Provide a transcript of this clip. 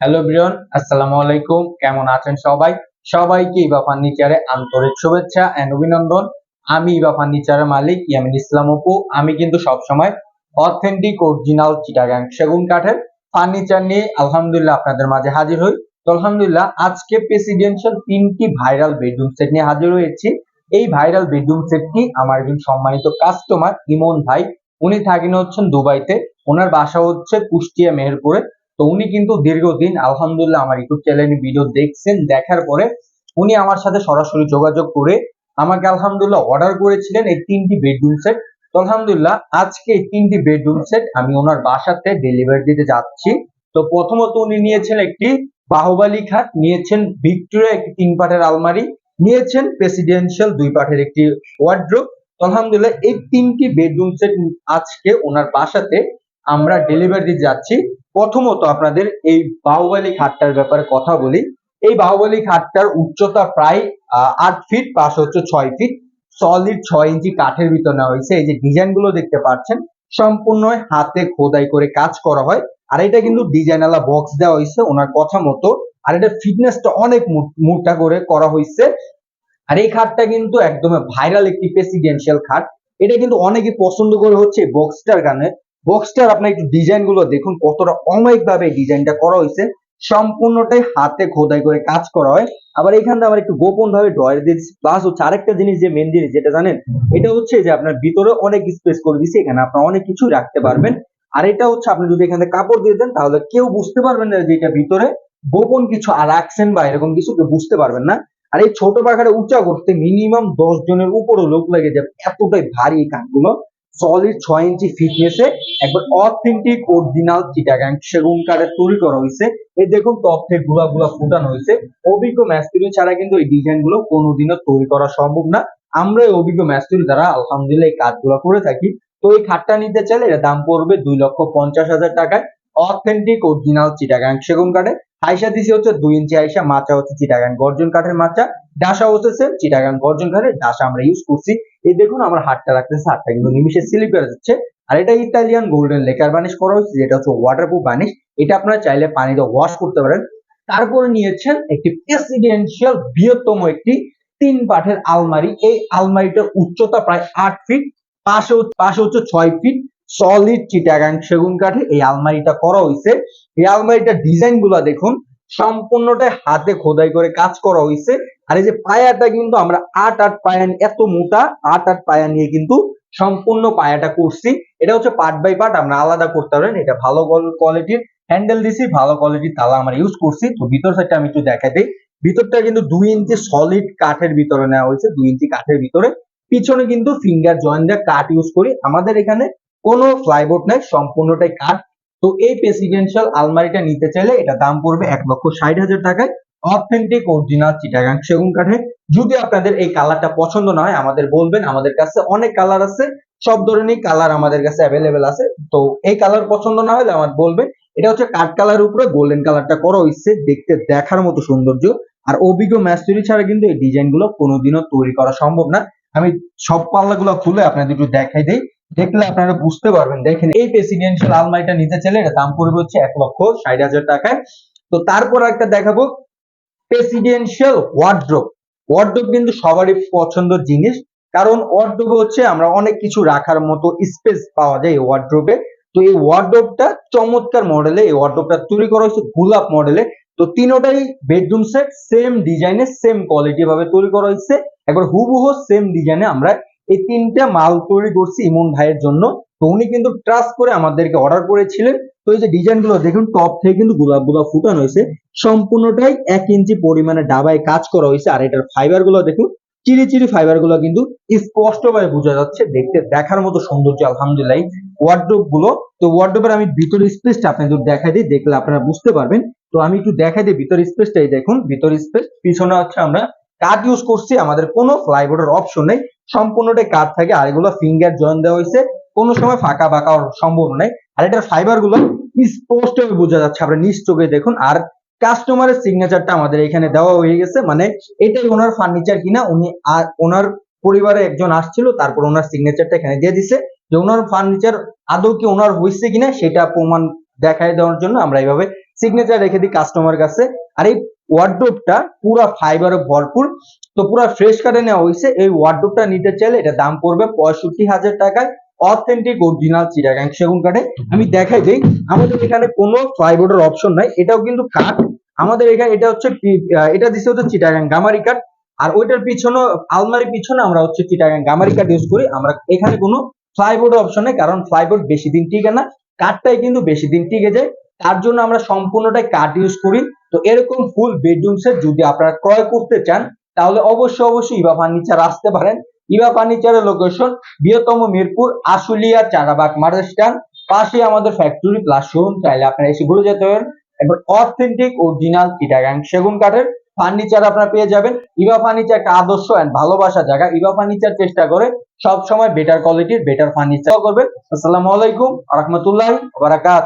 Hello Brian আসসালামু আলাইকুম। কেমন আছেন সবাই? সবাইকে ইবা ফার্নিচারে আন্তরিক শুভেচ্ছা এন্ড অভিনন্দন। আমি ইবা ফার্নিচারের মালিক ইয়ামিন ইসলাম অপু। আমি কিন্তু সবসময় অথেন্টিক অরিজিনাল চিটাগাং সেগুন কাঠের ফার্নিচার নিয়ে আলহামদুলিল্লাহ আপনাদের মাঝে হাজির হই। তো আলহামদুলিল্লাহ, আজকে প্রেসিডেন্সিয়াল তিনটি ভাইরাল বেডরুম সেট নিয়ে হাজির হয়েছি। এই ভাইরাল বেডরুম সেটটি আমার একজন সম্মানিত কাস্টমার ইমন ভাই। উনি থাকেন হচ্ছেন দুবাইতে। ওনার বাসা হচ্ছে কুষ্টিয়া মেহেরপুরে। তো উনি কিন্তু দীর্ঘদিন, আলহামদুলিল্লাহ আমার ইউটিউব চ্যানেলে ভিডিও দেখছেন, দেখার পরে উনি আমার সাথে সরাসরি যোগাযোগ করে আমাকে আলহামদুলিল্লাহ অর্ডার করেছিলেন এই তিনটি বেডরুম সেট তো আলহামদুলিল্লাহ, আজকে এই তিনটি বেডরুম সেট আমি ওনার বাসাতে ডেলিভারি দিতে যাচ্ছি। তো প্রথমত উনি নিয়েছেন একটি বাহুবালি খাট, নিয়েছেন ভিক্টোরিয়া একটি তিন পাটের আলমারি, নিয়েছেন প্রেসিডেন্সিয়াল দুই পাটের একটি ওয়ার্ড্রোব তো আলহামদুলিল্লাহ এই তিনটি বেডরুম সেট আজকে ওনার বাসাতে আমরা ডেলিভারি দিতে যাচ্ছি। প্রথমত আপনাদের এই বাহুবলী খাটটার ব্যাপারে কথা বলি। এই বাহুবলী খাটটার উচ্চতা প্রায় আট ফিট পাশ হচ্ছে ছয় ফিট সলিড ছয় ইঞ্চি কাঠের ভিতর নেওয়া হয়েছে। এই যে ডিজাইনগুলো দেখতে পাচ্ছেন, সম্পূর্ণ হাতে খোদাই করে কাজ করা হয়। আর এটা কিন্তু ডিজাইনালা বক্স দেওয়া হয়েছে ওনার কথা মতো। আর এটা ফিটনেসটা অনেক মোটা করে করা হয়েছে। আর এই খাটটা কিন্তু একদম ভাইরাল একটি প্রেসিডেন্সিয়াল খাট। এটা কিন্তু অনেকে পছন্দ করে হচ্ছে বক্সটার গানে বক্সটার আপনার একটু ডিজাইনগুলো দেখুন, কতটা অমায়িক ভাবে ডিজাইনটা করা হয়েছে। সম্পূর্ণটাই হাতে খোদাই করে কাজ করা হয়। আবার এখানে আমার একটু গোপন ভাবে ড্রয়ার দিয়েছি প্লাস হচ্ছে আরেকটা জিনিস যে মেন জিনিস, যেটা জানেন, এটা হচ্ছে যে আপনার ভিতরে অনেক স্পেস করে দিছে এখানে আপনার অনেক কিছু রাখতে পারবেন। আর এটা হচ্ছে আপনি যদি এখানে কাপড় দিয়ে দেন, তাহলে কেউ বুঝতে পারবেন না যে এটা ভিতরে গোপন কিছু আর রাখছেন বা এরকম কিছু কেউ বুঝতে পারবেন না। আর এই ছোট পাখাটা উঁচা করতে মিনিমাম দশ জনের উপরও লোক লেগে যাবে এতটাই ভারী কাঠগুলো। সলিড ছয় ইঞ্চি ফিটনেসে একবার অথেন্টিক অরিজিনাল চিটাগাং সেগুন কাঠের তৈরি করা হয়েছে। এই দেখুন তথ্যে গুলা গুলা ফুটানো হয়েছে। অভিজ্ঞ ম্যাস্তুরি ছাড়া কিন্তু এই ডিজাইনগুলো কোনোদিনও তৈরি করা সম্ভব না। আমরা এই অভিজ্ঞ ম্যাস্তুরি দ্বারা আলহামদুলিল্লাহ এই কাজগুলো করে থাকি। তো এই খাটটা নিতে চাইলে এর দাম পড়বে দুই লক্ষ পঞ্চাশ হাজার টাকায়। অথেন্টিক অরিজিনাল চিটাগাং সেগুন কাঠে হাইসা দিছি হচ্ছে দুই ইঞ্চি হাইসা, মাচা হচ্ছে চিটাগাং গর্জন কাঠের মাচা। ডাসা হচ্ছে সেম চিটাগাং গর্জন কাঠের ডাসা আমরা ইউজ করছি। এই দেখুন আমার হাতটা রাখতেছে, হাতটা কিন্তু নিমিশে স্লিপ করে যাচ্ছে আর এটা ইতালিয়ান গোল্ডেন লেকার বানিশ করা হয়েছে, যেটা হচ্ছে ওয়াটারপ্রুফ বানিশ এটা আপনারা চাইলে পানিতে ওয়াশ করতে পারেন। তারপরে নিয়েছেন একটি প্রেসিডেন্সিয়াল বৃহত্তম একটি তিন পাঠের আলমারি। এই আলমারিটার উচ্চতা প্রায় আট ফিট পাশে পাশে হচ্ছে ছয় ফিট সলিড চিটাগাং সেগুন কাঠে এই আলমারিটা করা হয়েছে। এই আলমারিটার ডিজাইনগুলা দেখুন, সম্পূর্ণটাই হাতে খোদাই করে কাজ করা হয়েছে। আর এই যে পায়াটা কিন্তু আমরা আট আট পায়া এত মোটা আট আট পায়া নিয়ে কিন্তু সম্পূর্ণ পায়াটা করছি। এটা হচ্ছে পার্ট বাই পার্ট আমরা আলাদা করতে পারেন। এটা ভালো কোয়ালিটির হ্যান্ডেল দিছি, ভালো কোয়ালিটির তালা আমরা ইউজ করছি। তো ভিতর সাইডটা আমি একটু দেখাই দিই। ভিতরটা কিন্তু দুই ইঞ্চি সলিড কাঠের ভিতরে নেওয়া হয়েছে। দুই ইঞ্চি কাঠের ভিতরে। পিছনে কিন্তু ফিঙ্গার জয়েন্ট দিয়ে কাঠ ইউজ করি। আমাদের এখানে কোনো ফ্লাইবোর্ড নাই, সম্পূর্ণটাই কাঠ তো এই প্রেসিডেন্সিয়াল আলমারিটা নিতে চাইলে এটা দাম পড়বে এক লক্ষ ষাট হাজার টাকায়। অথেন্টিক অরিজিনাল চিটাগাং সেগুন কাঠে যদি আপনাদের এই কালারটা পছন্দ না হয়, আমাদের বলবেন, আমাদের কাছে অনেক কালার আছে, সব ধরনের কালার আমাদের কাছে অ্যাভেলেবেল আছে। তো এই কালার পছন্দ না হলে আমার বলবেন, এটা হচ্ছে কাঠ কালার উপরে গোল্ডেন কালারটা করা হয়েছে, দেখতে, দেখার মতো সৌন্দর্য। আর অভিজ্ঞ ম্যাস্টরি ছাড়া কিন্তু এই ডিজাইনগুলো কোনোদিনও তৈরি করা সম্ভব না। আমি সব পাল্লাগুলো খুলে আপনাদের একটু দেখাই দেই। দেখলে আপনারা বুঝতে পারবেন। দেখেন, এই প্রেসিডেন্সিয়াল আলমারিটা নিতে চাইলে এটা দাম পড়বে হচ্ছে এক লক্ষ ষাট হাজার টাকায়। তো তারপর একটা দেখাবো প্রেসিডেন্সিয়াল ওয়ার্ড্রোব ওয়ার্ড্রোব কিন্তু সবারই পছন্দের জিনিস, কারণ ওয়ার্ড্রোবে হচ্ছে আমরা অনেক কিছু রাখার মতো স্পেস পাওয়া যায় এই ওয়ার্ড্রোবে তো এই ওয়ার্ড্রোবটা চমৎকার মডেলে এই ওয়ার্ড্রোবটা তৈরি করা হয়েছে গোলাপ মডেলে তো তিনোটাই বেডরুম সেট সেম ডিজাইনে সেম কোয়ালিটি ভাবে তৈরি করা হয়েছে। একবার হুবহু সেম ডিজাইনে আমরা এই তিনটা মাল তৈরি করছি ইমন ভাইয়ের জন্য। তো উনি কিন্তু ট্রাস্ট করে আমাদেরকে অর্ডার করেছিলেন। তো এই যে ডিজাইনগুলো, দেখুন টপ থেকে কিন্তু গোলাপ গোলাপ ফুটানো হয়েছে। সম্পূর্ণটাই এক ইঞ্চি পরিমাণে ডাবায় কাজ করা হয়েছে। আর এটার ফাইবারগুলো, দেখুন চিরি চিরি ফাইবারগুলো কিন্তু স্পষ্টভাবে বোঝা যাচ্ছে। দেখতে, দেখার মতো সৌন্দর্য, আলহামদুলিল্লাহ ওয়ার্ড্রোবগুলো। তো ওয়ার্ড্রোবের আমি ভিতর স্পেসটা আপনাদের দেখাই দিই, দেখলে আপনারা বুঝতে পারবেন। তো আমি একটু দেখাই দিই ভিতর স্পেসটাই দেখুন ভিতর স্পেস পিছনে হচ্ছে আমরা কাঠ ইউজ করছি। আমাদের কোনো ফ্লাইবোর্ডের অপশন নেই। সম্পূর্ণটাই কাঠ থাকে, আর এগুলো ফিঙ্গার জয়েন দেওয়া হয়েছে। কোনো সময় ফাঁকা ফাঁকা সম্ভব নেই আর এটার ফাইবারগুলো স্পষ্ট বোঝা যাচ্ছে। আপনারা নিজ চোখে দেখুন। আর কাস্টমারের সিগনেচারটা আমাদের এখানে দেওয়া হয়ে গেছে। মানে এটাই ওনার ফার্নিচার কিনা, উনি আর ওনার পরিবারে একজন আসছিল, তারপর ওনার সিগনেচারটা এখানে দিয়ে দিছে। যে ওনার ফার্নিচার আদৌ কি ওনার হয়েছে কিনা, সেটা প্রমাণ দেখায় দেওয়ার জন্য আমরা এইভাবে সিগনেচার রেখে দিই কাস্টমার কাছে। আর এই ওয়ার্ডরোবটা পুরো ফাইবারে ভরপুর। তো পুরো ফ্রেশ কাটে নেওয়া হয়েছে এই ওয়ার্ডরোবটা নিতে চাইলে এটা দাম পড়বে পঁয়ষট্টি হাজার টাকায়। অথেন্টিক অরিজিনাল চিটাগাং সেগুন কাঠে আমি দেখাই দিই। আমাদের এখানে কোনো প্লাইবোর্ডের অপশন নাই। এটাও কিন্তু কাঠ আমাদের এখানে এটা হচ্ছে এটা দিচ্ছে হচ্ছে চিটাগাং গামারি কাঠ আর ওইটার পিছনে, আলমারির পিছনে আমরা হচ্ছে চিটাগাং গামারি কাঠ ইউজ করি। আমরা এখানে কোনো ফ্লাইবোর্ড অপশন নেই, কারণ ফ্লাইবোর্ড বেশি দিন টিকে না। কাঠটাই কিন্তু বেশি দিন টিকে যায়। তার জন্য আমরা সম্পূর্ণটাই কাঠ ইউজ করি। তো এরকম ফুল বেডরুম সেট যদি আপনারা ক্রয় করতে চান, তাহলে অবশ্যই অবশ্যই ইভা ফার্নিচার আসতে পারেন। ইভা ফার্নিচারের লোকেশন বৃহত্তম মিরপুর, আশুলিয়া চারাবাগ স্ট্যান্ড পাশে আমাদের ফ্যাক্টরি প্লাস শোরুম চাইলে আপনারা এসে ঘুরে যেতে পারেন। এবার অথেন্টিক অরিজিনাল চিটাগাং সেগুন কাঠের ফার্নিচার আপনারা পেয়ে যাবেন। ইভা ফার্নিচার একটা আদর্শ এন্ড ভালোবাসা জায়গা। ইভা ফার্নিচার চেষ্টা করে সব সময় বেটার কোয়ালিটির বেটার ফার্নিচার করবে আসসালামু আলাইকুম রহমতুল্লাহ বারাকাত